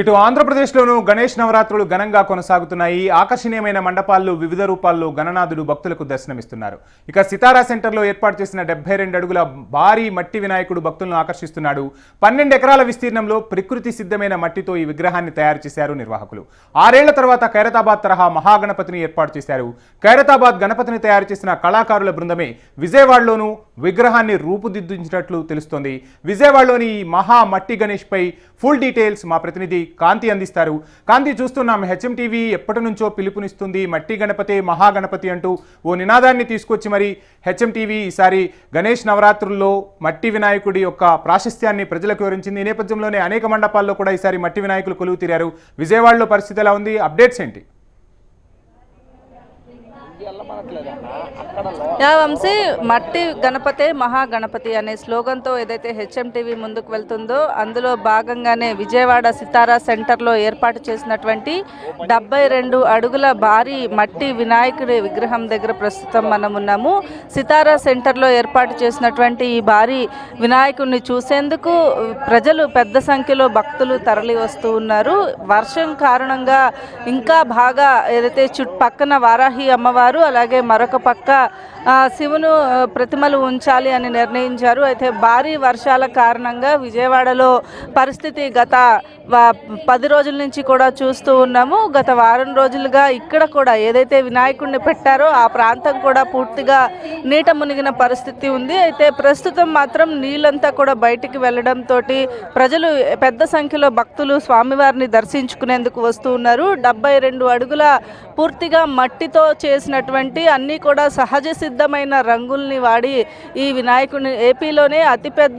ఇటు ఆంధ్రప్రదేశ్లోనూ గణేష్ నవరాత్రులు ఘనంగా కొనసాగుతున్నాయి. ఆకర్షణీయమైన మండపాల్లో వివిధ రూపాల్లో గణనాథుడు భక్తులకు దర్శనమిస్తున్నారు. ఇక సితారా సెంటర్లో ఏర్పాటు చేసిన డెబ్బై రెండు అడుగుల భారీ మట్టి వినాయకుడు భక్తులను ఆకర్షిస్తున్నాడు. పన్నెండు ఎకరాల విస్తీర్ణంలో ప్రకృతి సిద్ధమైన మట్టితో ఈ విగ్రహాన్ని తయారు చేశారు నిర్వాహకులు. ఆరేళ్ళ తర్వాత ఖైరతాబాద్ తరహా మహాగణపతిని ఏర్పాటు చేశారు. ఖైరతాబాద్ గణపతిని తయారు చేసిన కళాకారుల బృందమే విజయవాడలోనూ విగ్రహాన్ని రూపుదిద్దించినట్లు తెలుస్తోంది. విజయవాడలోని ఈ మహా మట్టి గణేష్ పై ఫుల్ డీటెయిల్స్ మా ప్రతినిధి కాంతి అందిస్తారు. కాంతి చూస్తున్నాం. హెచ్ఎం టీవీ ఎప్పటి నుంచో పిలుపునిస్తుంది. మట్టి గణపతి మహాగణపతి అంటూ ఓ నినాదాన్ని తీసుకొచ్చి మరి హెచ్ఎం టీవీ ఈసారి గణేష్ నవరాత్రుల్లో మట్టి వినాయకుడి యొక్క ప్రాశస్త్యాన్ని ప్రజలకు వివరించింది. ఈ నేపథ్యంలోనే అనేక మండపాల్లో కూడా ఈసారి మట్టి వినాయకులు కొలువు తీరారు. విజయవాడలో పరిస్థితి ఎలా ఉంది? అప్డేట్స్ ఏంటి? యా వంశీ మట్టి గణపతే మహాగణపతి అనే స్లోగన్తో ఏదైతే హెచ్ఎంటీవీ ముందుకు వెళ్తుందో అందులో భాగంగానే విజయవాడ సితారా సెంటర్లో ఏర్పాటు చేసినటువంటి డెబ్బై రెండు అడుగుల భారీ మట్టి వినాయకుడి విగ్రహం దగ్గర ప్రస్తుతం మనం ఉన్నాము. సితారా సెంటర్లో ఏర్పాటు చేసినటువంటి ఈ భారీ వినాయకుడిని చూసేందుకు ప్రజలు పెద్ద సంఖ్యలో భక్తులు తరలి వస్తూ ఉన్నారు. వర్షం కారణంగా ఇంకా బాగా ఏదైతే చుట్టుపక్కన వారాహి అమ్మవారు అలాగే మరొక పక్క శివును ప్రతిమలు ఉంచాలి అని నిర్ణయించారు. అయితే భారీ వర్షాల కారణంగా విజయవాడలో పరిస్థితి గత పది రోజుల నుంచి కూడా చూస్తూ ఉన్నాము. గత వారం రోజులుగా ఇక్కడ కూడా ఏదైతే వినాయకుడిని పెట్టారో ఆ ప్రాంతం కూడా పూర్తిగా నీట మునిగిన పరిస్థితి ఉంది. అయితే ప్రస్తుతం మాత్రం నీళ్ళంతా కూడా బయటికి వెళ్ళడంతో ప్రజలు పెద్ద సంఖ్యలో భక్తులు స్వామివారిని దర్శించుకునేందుకు వస్తూ ఉన్నారు. డెబ్బై రెండు అడుగుల పూర్తిగా మట్టితో చేసినటువంటి అన్నీ కూడా సహజ సిద్ధమైన రంగుల్ని వాడి ఈ వినాయకుడిని ఏపీలోనే అతిపెద్ద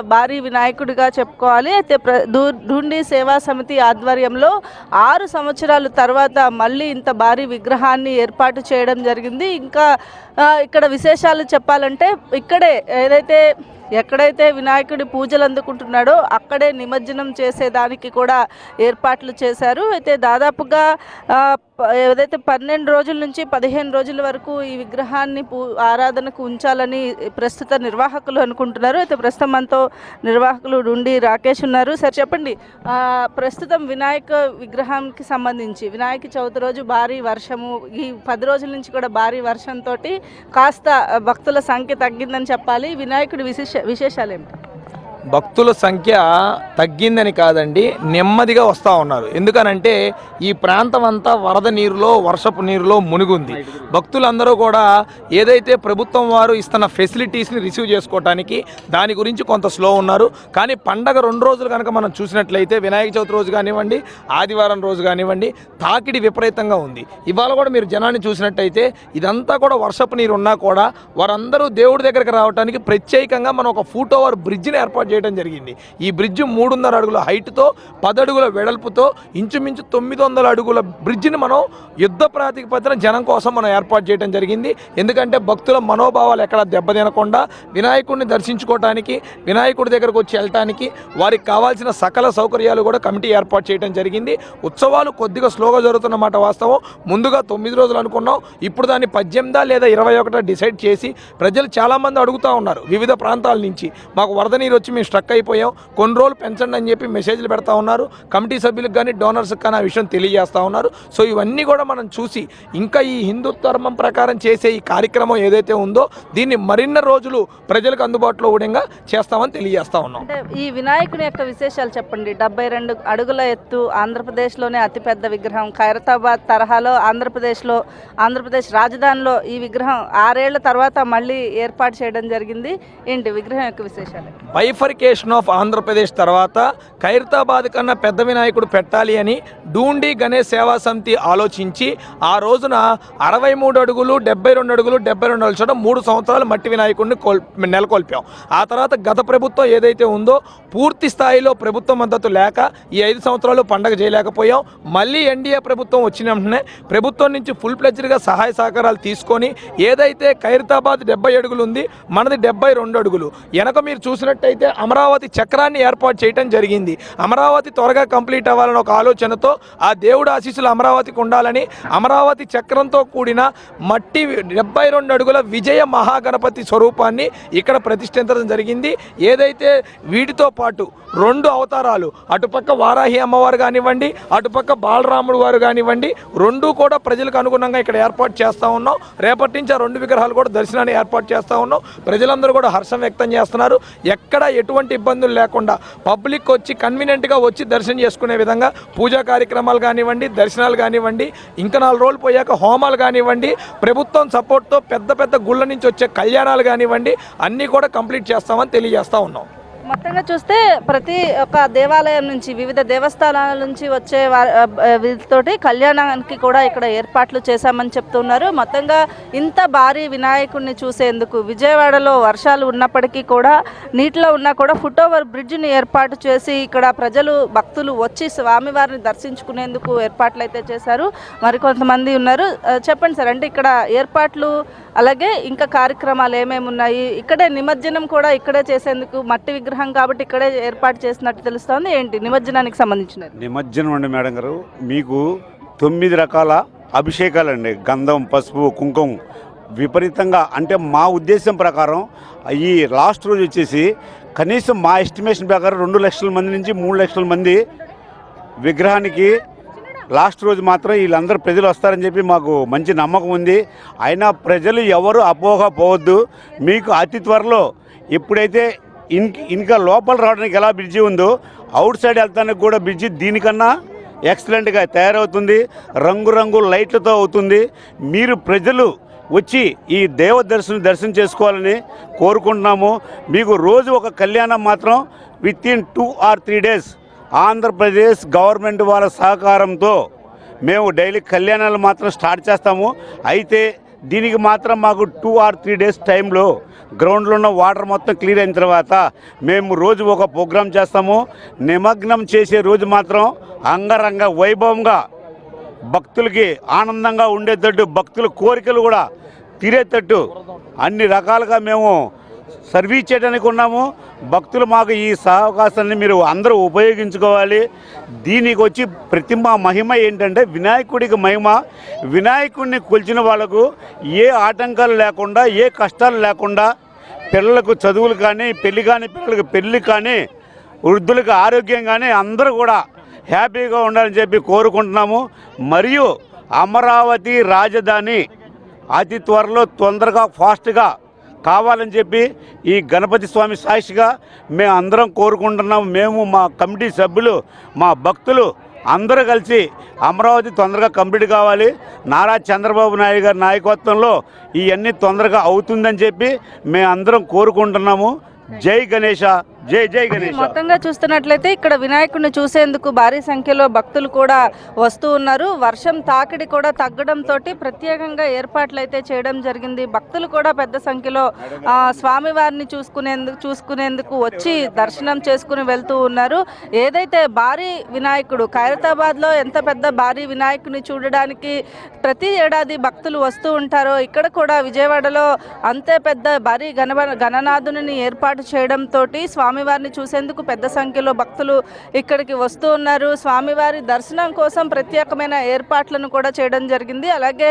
భారీ వినాయకుడిగా చెప్పుకోవాలి. అయితే ప్ర దూ- ఢూండి సేవా సమితి ఆధ్వర్యంలో ఆరు సంవత్సరాల తర్వాత మళ్ళీ ఇంత భారీ విగ్రహాన్ని ఏర్పాటు చేయడం జరిగింది. ఇంకా ఇక్కడ విశేషాలు చెప్పాలంటే ఇక్కడే ఏదైతే ఎక్కడైతే వినాయకుడి పూజలు అందుకుంటున్నాడో అక్కడే నిమజ్జనం చేసేదానికి కూడా ఏర్పాట్లు చేశారు. అయితే దాదాపుగా ఏదైతే పన్నెండు రోజుల నుంచి పదిహేను రోజుల వరకు ఈ విగ్రహాన్ని పూ ఆరాధనకు ఉంచాలని ప్రస్తుత నిర్వాహకులు అనుకుంటున్నారు. అయితే ప్రస్తుతం మనతో నిర్వాహకులు ఉండి రాకేష్ ఉన్నారు. సార్ చెప్పండి. ప్రస్తుతం వినాయక విగ్రహానికి సంబంధించి వినాయక చవితి రోజు భారీ వర్షము ఈ పది రోజుల నుంచి కూడా భారీ వర్షంతో కాస్త భక్తుల సంఖ్య తగ్గిందని చెప్పాలి. వినాయకుడి విశేష విశేషాలు ఏమిటి భక్తుల సంఖ్య తగ్గిందని కాదండి నెమ్మదిగా వస్తూ ఉన్నారు. ఎందుకనంటే ఈ ప్రాంతం అంతా వరద నీరులో వర్షపు నీరులో మునిగుంది. భక్తులందరూ కూడా ఏదైతే ప్రభుత్వం వారు ఇస్తున్న ఫెసిలిటీస్ని రిసీవ్ చేసుకోవటానికి దాని గురించి కొంత స్లో ఉన్నారు. కానీ పండగ రెండు రోజులు కనుక మనం చూసినట్లయితే వినాయక చవితి రోజు కానివ్వండి ఆదివారం రోజు కానివ్వండి తాకిడి విపరీతంగా ఉంది. ఇవాళ కూడా మీరు జనాన్ని చూసినట్టయితే ఇదంతా కూడా వర్షపు నీరు ఉన్నా కూడా వారందరూ దేవుడి దగ్గరికి రావడానికి ప్రత్యేకంగా మనం ఒక ఫుట్ ఓవర్ బ్రిడ్జ్ని ఏర్పాటు చేయడం జరిగింది. ఈ బ్రిడ్జ్ మూడున్నర అడుగుల హైట్తో పదడుగుల వెడల్పుతో ఇంచుమించు తొమ్మిది వందల అడుగుల బ్రిడ్జిని మనం యుద్ధ ప్రాతిపదికన జనం కోసం మనం ఏర్పాటు చేయడం జరిగింది. ఎందుకంటే భక్తుల మనోభావాలు ఎక్కడ దెబ్బతినకుండా వినాయకుడిని దర్శించుకోవటానికి వినాయకుడి దగ్గరకు వచ్చి వెళ్ళటానికి వారికి కావాల్సిన సకల సౌకర్యాలు కూడా కమిటీ ఏర్పాటు చేయడం జరిగింది. ఉత్సవాలు కొద్దిగా స్లోగా జరుగుతున్నమాట వాస్తవం. ముందుగా తొమ్మిది రోజులు అనుకున్నాం. ఇప్పుడు దాన్ని పద్దెనిమిదా లేదా ఇరవై ఒకటా డిసైడ్ చేసి ప్రజలు చాలామంది అడుగుతూ ఉన్నారు. వివిధ ప్రాంతాల నుంచి. మాకు వరద నీరు వచ్చి మేము స్ట్రక్ అయిపోయాం. కొన్ని రోజులు పెంచండి అని చెప్పి మెసేజ్లు పెడతా ఉన్నారు. కమిటీ సభ్యులకు కానీ డోనర్స్కి కానీ ఆ విషయం తెలియజేస్తూ ఉన్నారు. సో ఇవన్నీ కూడా మనం చూసి ఇంకా ఈ హిందూ ధర్మం ప్రకారం చేసే ఈ కార్యక్రమం ఏదైతే ఉందో దీన్ని మరిన్ని రోజులు ప్రజలకు అందుబాటులో ఊడంగా చేస్తామని తెలియజేస్తా ఉన్నాం. ఈ వినాయకుని యొక్క విశేషాలు చెప్పండి. డెబ్బై రెండు అడుగుల ఎత్తు ఆంధ్రప్రదేశ్లోనే అతిపెద్ద విగ్రహం. ఖైరతాబాద్ తరహాలో ఆంధ్రప్రదేశ్లో ఆంధ్రప్రదేశ్ రాజధానిలో ఈ విగ్రహం ఆరేళ్ళ తర్వాత మళ్ళీ ఏర్పాటు చేయడం జరిగింది. ఏంటి విగ్రహం యొక్క విశేషాలు? డిమార్కేషన్ ఆఫ్ ఆంధ్రప్రదేశ్ తర్వాత ఖైరతాబాద్ కన్నా పెద్ద వినాయకుడు పెట్టాలి అని డూండి గణేష్ సేవా సమితి ఆలోచించి ఆ రోజున అరవై మూడు అడుగులు డెబ్బై రెండు అడుగులు డెబ్బై రెండు అడుగులు చోట మూడు సంవత్సరాలు మట్టి వినాయకుడిని కోల్ నెలకొల్పాం. ఆ తర్వాత గత ప్రభుత్వం ఏదైతే ఉందో పూర్తి స్థాయిలో ప్రభుత్వ మద్దతు లేక ఈ ఐదు సంవత్సరాలు పండగ చేయలేకపోయాం. మళ్ళీ ఎన్డీఏ ప్రభుత్వం వచ్చిన వెంటనే ప్రభుత్వం నుంచి ఫుల్ ప్లెజ్డ్గా సహాయ సహకారాలు తీసుకొని ఏదైతే ఖైరతాబాద్ డెబ్బై అడుగులు ఉంది మనది డెబ్బై రెండు అడుగులు. వెనక మీరు చూసినట్టయితే అమరావతి చక్రాన్ని ఏర్పాటు చేయడం జరిగింది. అమరావతి త్వరగా కంప్లీట్ అవ్వాలని ఒక ఆలోచనతో ఆ దేవుడు ఆశీస్సులు అమరావతికి ఉండాలని అమరావతి చక్రంతో కూడిన మట్టి డెబ్బై రెండు అడుగుల విజయ మహాగణపతి స్వరూపాన్ని ఇక్కడ ప్రతిష్ఠించడం జరిగింది. ఏదైతే వీటితో పాటు రెండు అవతారాలు అటుపక్క వారాహి అమ్మవారు కానివ్వండి అటుపక్క బాలరాముడు వారు కానివ్వండి రెండు కూడా ప్రజలకు అనుగుణంగా ఇక్కడ ఏర్పాటు చేస్తూ ఉన్నాం. రేపటి నుంచి ఆ రెండు విగ్రహాలు కూడా దర్శనాన్ని ఏర్పాటు చేస్తూ ఉన్నాం. ప్రజలందరూ కూడా హర్షం వ్యక్తం చేస్తున్నారు. ఎక్కడ ఎటువంటి ఇబ్బందులు లేకుండా పబ్లిక్ వచ్చి కన్వీనియంట్గా వచ్చి దర్శనం చేసుకునే విధంగా పూజా కార్యక్రమాలు కానివ్వండి దర్శనాలు కానివ్వండి ఇంకా నాలుగు రోజులు పోయాక హోమాలు కానివ్వండి ప్రభుత్వం సపోర్ట్తో పెద్ద పెద్ద గుళ్ళ నుంచి వచ్చే కళ్యాణాలు కానివ్వండి అన్నీ కూడా కంప్లీట్ చేస్తామని తెలియజేస్తూ ఉన్నాం. మొత్తంగా చూస్తే ప్రతి ఒక్క దేవాలయం నుంచి వివిధ దేవస్థానాల నుంచి వచ్చే వా- వీటితోటి కళ్యాణానికి కూడా ఇక్కడ ఏర్పాట్లు చేశామని చెప్తున్నారు. మొత్తంగా ఇంత భారీ వినాయకుడిని చూసేందుకు విజయవాడలో వర్షాలు ఉన్నప్పటికీ కూడా నీటిలో ఉన్నా కూడా ఫుట్ ఓవర్ బ్రిడ్జ్ని ఏర్పాటు చేసి ఇక్కడ ప్రజలు భక్తులు వచ్చి స్వామివారిని దర్శించుకునేందుకు ఏర్పాట్లు అయితే చేశారు. మరికొంతమంది ఉన్నారు. చెప్పండి సార్ అంటే ఇక్కడ ఏర్పాట్లు అలాగే ఇంకా కార్యక్రమాలు ఏమేమి ఉన్నాయి ఇక్కడే నిమజ్జనం కూడా ఇక్కడే చేసేందుకు మట్టి విగ్రహం కాబట్టి ఇక్కడే ఏర్పాటు చేసినట్టు తెలుస్తోంది. ఏంటి? నిమజ్జనానికి సంబంధించిన నిమజ్జనం అండి మేడం గారు. మీకు తొమ్మిది రకాల అభిషేకాలండి. గంధం పసుపు కుంకుమ. విపరీతంగా అంటే మా ఉద్దేశం ప్రకారం ఈ లాస్ట్ రోజు వచ్చేసి కనీసం మా ఎస్టిమేషన్ ప్రకారం రెండు లక్షల మంది నుంచి మూడు లక్షల మంది విగ్రహానికి లాస్ట్ రోజు మాత్రం వీళ్ళందరూ ప్రజలు వస్తారని చెప్పి మాకు మంచి నమ్మకం ఉంది. అయినా ప్రజలు ఎవరు అపోహ పోవద్దు. మీకు అతి త్వరలో ఎప్పుడైతే ఇన్ ఇంకా లోపల రావడానికి ఎలా బ్రిడ్జి ఉందో అవుట్ సైడ్ వెళ్తానికి కూడా బ్రిడ్జి దీనికన్నా ఎక్సలెంట్గా తయారవుతుంది. రంగురంగు లైట్లతో అవుతుంది. మీరు ప్రజలు వచ్చి ఈ దేవ దర్శనం దర్శనం చేసుకోవాలని కోరుకుంటున్నాము. మీకు రోజు ఒక కళ్యాణం మాత్రం with in two are three days. Andhra Pradesh government వాళ్ళ సహకారంతో మేము డైలీ కళ్యాణాలు మాత్రం స్టార్ట్ చేస్తాము. అయితే దీనికి మాత్రం మాకు టూ ఆర్ త్రీ డేస్ టైంలో గ్రౌండ్లో ఉన్న వాటర్ మొత్తం క్లియర్ అయిన తర్వాత మేము రోజు ఒక ప్రోగ్రాం చేస్తాము. నిమగ్నం చేసే రోజు మాత్రం అంగరంగ వైభవంగా భక్తులకి ఆనందంగా ఉండేటట్టు భక్తుల కోరికలు కూడా తీరేటట్టు అన్ని రకాలుగా మేము సర్వీస్ చేయడానికి ఉన్నాము. భక్తులు మాకు ఈ అవకాశాన్ని మీరు అందరూ ఉపయోగించుకోవాలి. దీనికి వచ్చి ప్రతిమ మహిమ ఏంటంటే వినాయకుడికి మహిమ. వినాయకుడిని కొలిచిన వాళ్ళకు ఏ ఆటంకాలు లేకుండా ఏ కష్టాలు లేకుండా పిల్లలకు చదువులు కానీ పెళ్ళి కానీ పిల్లలకు పెళ్ళి కానీ వృద్ధులకు ఆరోగ్యం కానీ అందరూ కూడా హ్యాపీగా ఉండాలని చెప్పి కోరుకుంటున్నాము. మరియు అమరావతి రాజధాని అతి త్వరలో తొందరగా ఫాస్ట్గా కావాలని చెప్పి ఈ గణపతి స్వామి సాక్షిగా మేము అందరం కోరుకుంటున్నాము మేము మా కమిటీ సభ్యులు మా భక్తులు అందరూ కలిసి అమరావతి తొందరగా కంప్లీట్ కావాలి. నారా చంద్రబాబు నాయుడు గారి నాయకత్వంలో ఇవన్నీ తొందరగా అవుతుందని చెప్పి మేము అందరం కోరుకుంటున్నాము. జై గణేష. జై జై గణేష. మొత్తంగా చూస్తున్నట్లయితే ఇక్కడ వినాయకుడిని చూసేందుకు భారీ సంఖ్యలో భక్తులు కూడా వస్తూ ఉన్నారు. వర్షం తాకిడి కూడా తగ్గడంతో ప్రత్యేకంగా ఏర్పాట్లు అయితే చేయడం జరిగింది. భక్తులు కూడా పెద్ద సంఖ్యలో స్వామివారిని చూసుకునేందుకు చూసుకునేందుకు వచ్చి దర్శనం చేసుకుని వెళ్తూ ఉన్నారు. ఏదైతే భారీ వినాయకుడు ఖైరతాబాద్లో ఎంత పెద్ద భారీ వినాయకుని చూడడానికి ప్రతి ఏడాది భక్తులు వస్తూ ఉంటారో ఇక్కడ కూడా విజయవాడలో అంతే పెద్ద భారీ గణ గణనాథుని ఏర్పాటు చేయడంతో స్వామివారిని చూసేందుకు పెద్ద సంఖ్యలో భక్తులు ఇక్కడికి వస్తూ ఉన్నారు. స్వామివారి దర్శనం కోసం ప్రత్యేకమైన ఏర్పాట్లను కూడా చేయడం జరిగింది. అలాగే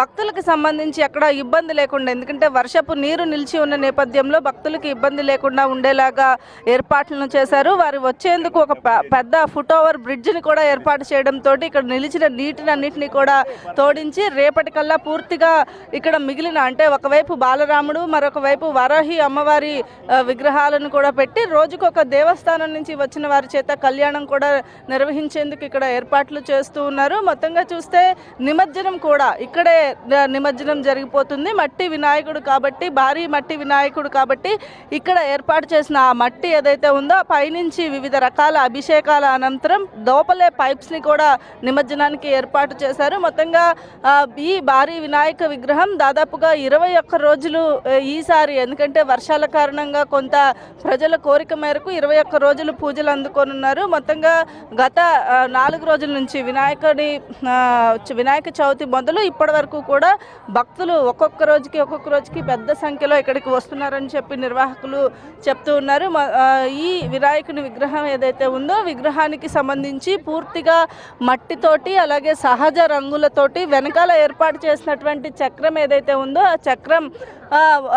భక్తులకు సంబంధించి ఎక్కడ ఇబ్బంది లేకుండా ఎందుకంటే వర్షపు నీరు నిలిచి ఉన్న నేపథ్యంలో భక్తులకు ఇబ్బంది లేకుండా ఉండేలాగా ఏర్పాట్లను చేశారు. వారు వచ్చేందుకు ఒక పెద్ద ఫుట్ ఓవర్ బ్రిడ్జిని కూడా ఏర్పాటు చేయడంతో ఇక్కడ నిలిచిన నీటిని అన్నింటినీ కూడా తోడించి రేపటికల్లా పూర్తిగా ఇక్కడ మిగిలిన అంటే ఒకవైపు బాలరాముడు మరొక వైపు వరాహి అమ్మవారి విగ్రహాలను కూడా పెట్టి రోజుకొక దేవస్థానం నుంచి వచ్చిన వారి చేత కళ్యాణం కూడా నిర్వహించేందుకు ఇక్కడ ఏర్పాట్లు చేస్తూ ఉన్నారు. మొత్తంగా చూస్తే నిమజ్జనం కూడా ఇక్కడే నిమజ్జనం జరిగిపోతుంది. మట్టి వినాయకుడు కాబట్టి భారీ మట్టి వినాయకుడు కాబట్టి ఇక్కడ ఏర్పాటు చేసిన ఆ మట్టి ఏదైతే ఉందో పైనుంచి వివిధ రకాల అభిషేకాల అనంతరం దోపలే పైప్స్ని కూడా నిమజ్జనానికి ఏర్పాటు చేశారు. మొత్తంగా ఈ భారీ వినాయక విగ్రహం దాదాపుగా ఇరవై ఒక్క రోజులు ఈసారి ఎందుకంటే వర్షాల కారణంగా కొంత ప్రజలకు కోరిక మేరకు ఇరవై ఒక్క రోజులు పూజలు అందుకోనున్నారు. మొత్తంగా గత నాలుగు రోజుల నుంచి వినాయకుడి వినాయక చవితి మొదలు ఇప్పటి వరకు కూడా భక్తులు ఒక్కొక్క రోజుకి ఒక్కొక్క రోజుకి పెద్ద సంఖ్యలో ఇక్కడికి వస్తున్నారని చెప్పి నిర్వాహకులు చెప్తూ ఉన్నారు. మ- ఈ వినాయకుని విగ్రహం ఏదైతే ఉందో విగ్రహానికి సంబంధించి పూర్తిగా మట్టితోటి అలాగే సహజ రంగులతోటి వెనకాల ఏర్పాటు చేసినటువంటి చక్రం ఏదైతే ఉందో ఆ చక్రం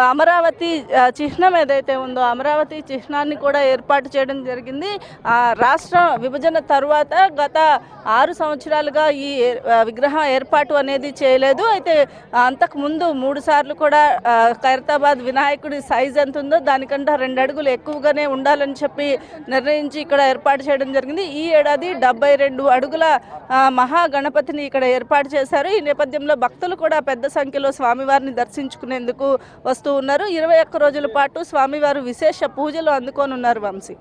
అమరావతి చిహ్నం ఏదైతే ఉందో అమరావతి చిహ్నాన్ని కూడా ఏర్పాటు చేయడం జరిగింది. ఆ, రాష్ట్ర విభజన తర్వాత గత ఆరు సంవత్సరాలుగా ఈ ఏ- విగ్రహం ఏర్పాటు అనేది చేయలేదు. అయితే అంతకు ముందు మూడు సార్లు కూడా ఖైరతాబాద్ వినాయకుడి సైజ్ ఎంత ఉందో దానికంటే రెండు అడుగులు ఎక్కువగానే ఉండాలని చెప్పి నిర్ణయించి ఇక్కడ ఏర్పాటు చేయడం జరిగింది. ఈ ఏడాది డెబ్బై రెండు అడుగుల మహాగణపతిని మహా గణపతిని ఇక్కడ ఏర్పాటు చేశారు. ఈ నేపథ్యంలో భక్తులు కూడా పెద్ద సంఖ్యలో స్వామివారిని దర్శించుకునేందుకు వస్తూ ఉన్నారు. ఇరవై ఒక్క రోజుల పాటు స్వామివారు విశేష పూజలు అందుకోనున్నారు వంశీ.